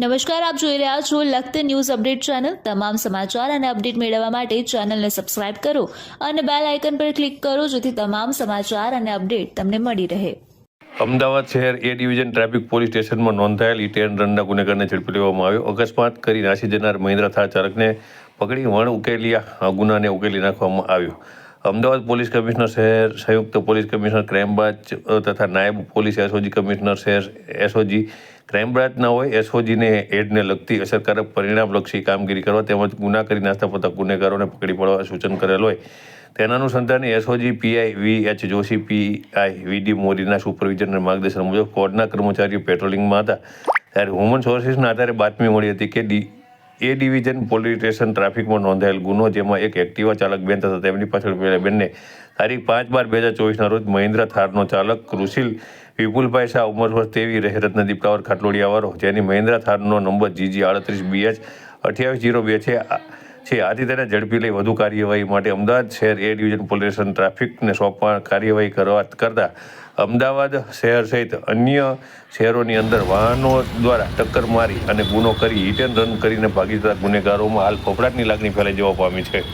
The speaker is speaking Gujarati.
નમસ્કાર, આપ જોઈ રહ્યા છો લખત ન્યૂઝ અપડેટ ચેનલ. તમામ સમાચાર અને અપડેટ મેળવવા માટે ચેનલને સબસ્ક્રાઇબ કરો અને બેલ આઇકન પર ક્લિક કરો જેથી તમામ સમાચાર અને અપડેટ તમને મળી રહે. અમદાવાદ શહેર એ ડિવિઝન ટ્રાફિક પોલીસ સ્ટેશનમાં નોંધાયેલ એન્ડ રનના ગુનેગારને ઝડપી લેવામાં આવ્યો. અકસ્માત કરી નાસી જનાર મહિન્દ્રા થાર ચાલકને પકડી વણ ઉકેલ્યા ગુનાને ઉકેલી નાખવામાં આવ્યો. અમદાવાદ પોલીસ કમિશનર શહેર સંયુક્ત પોલીસ કમિશનર ક્રાઇમ બ્રાન્ચ તથા નાયબ પોલીસ એસઓજી કમિશનર શહેર એસઓજી ક્રાઇમ બ્રાન્ચના હોય એસઓજીને એડને લગતી અસરકારક પરિણામલક્ષી કામગીરી કરવા તેમજ ગુના કરી નાસ્તા પડતા ગુનેગારોને પકડી પાડવા સૂચન કરેલ હોય. તેના અનુસંધાને SOG PI V H Joshi PI VD મોરીના supervision અને માર્ગદર્શન મુજબ કોર્ટના કર્મચારીઓ પેટ્રોલિંગમાં હતા. ત્યારે હ્યુમન સોર્સિસના આધારે બાતમી મળી હતી કે D, A division police station ટ્રાફિકમાં નોંધાયેલ ગુનો, જેમાં એક એક્ટિવા ચાલક બેન તથા તેમની પાછળ બેનને તારીખ પાંચ બાર બે હજાર ચોવીસના રોજ મહિન્દ્રા થારનો ચાલક રુશિલ વિપુલભાઈ શાહ ઉંમર વર્ષ તેવી રહેરત નદી ટાવર ખાટલોડિયાવાળો, જેની મહિન્દ્રા થારનો નંબર જીજી આડત્રીસ બીએચ અઠ્યાવીસ જીરો બે છે. છે. આથી તેને ઝડપી લઈ વધુ કાર્યવાહી માટે અમદાવાદ શહેર એ ડિવિઝન પોલીસ ટ્રાફિકને સોંપવા કાર્યવાહી કરવા કરતા અમદાવાદ શહેર સહિત અન્ય શહેરોની અંદર વાહનો દ્વારા ટક્કર મારી અને ગુનો કરી હિટ એન્ડ રન કરીને ભાગી જતા ગુનેગારોમાં હાલ ફફડાટની લાગણી ફેલાઈ જવા પામી છે.